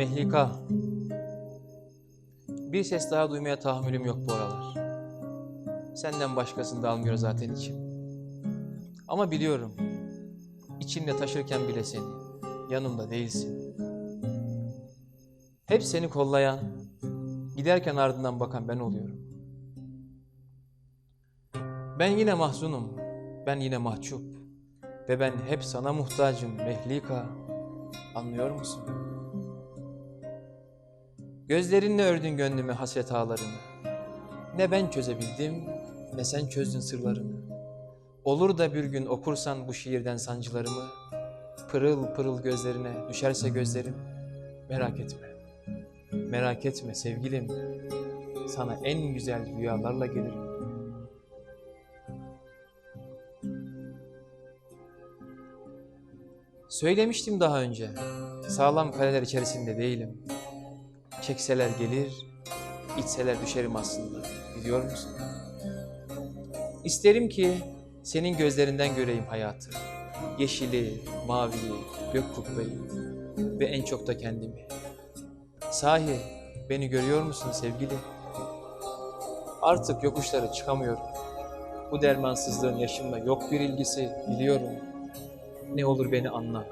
Mehlika. Bir ses daha duymaya tahammülüm yok bu aralar. Senden başkasını da almıyor zaten içim. Ama biliyorum. içimde taşırken bile seni. Yanımda değilsin. Hep seni kollayan, giderken ardından bakan ben oluyorum. Ben yine mahzunum. Ben yine mahcup. Ve ben hep sana muhtacım Mehlika. Anlıyor musun? Gözlerinle ördün gönlümü hasret ağlarını. Ne ben çözebildim, ne sen çözdün sırlarını. Olur da bir gün okursan bu şiirden sancılarımı, pırıl pırıl gözlerine düşerse gözlerim, merak etme. Merak etme sevgilim, sana en güzel rüyalarla gelirim. Söylemiştim daha önce, sağlam kaleler içerisinde değilim. Çekseler gelir, içseler düşerim aslında, biliyor musun? İsterim ki senin gözlerinden göreyim hayatı. Yeşili, maviyi, gök kubbeyi ve en çok da kendimi. Sahi beni görüyor musun sevgili? Artık yokuşlara çıkamıyorum. Bu dermansızlığın yaşımla yok bir ilgisi biliyorum. Ne olur beni anla.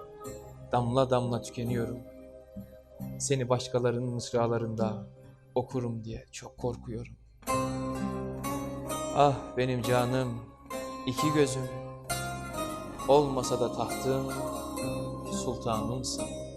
Damla damla tükeniyorum. Seni başkalarının mısralarında okurum diye çok korkuyorum. Ah benim canım, iki gözüm. Olmasa da tahtım, sultanımsın.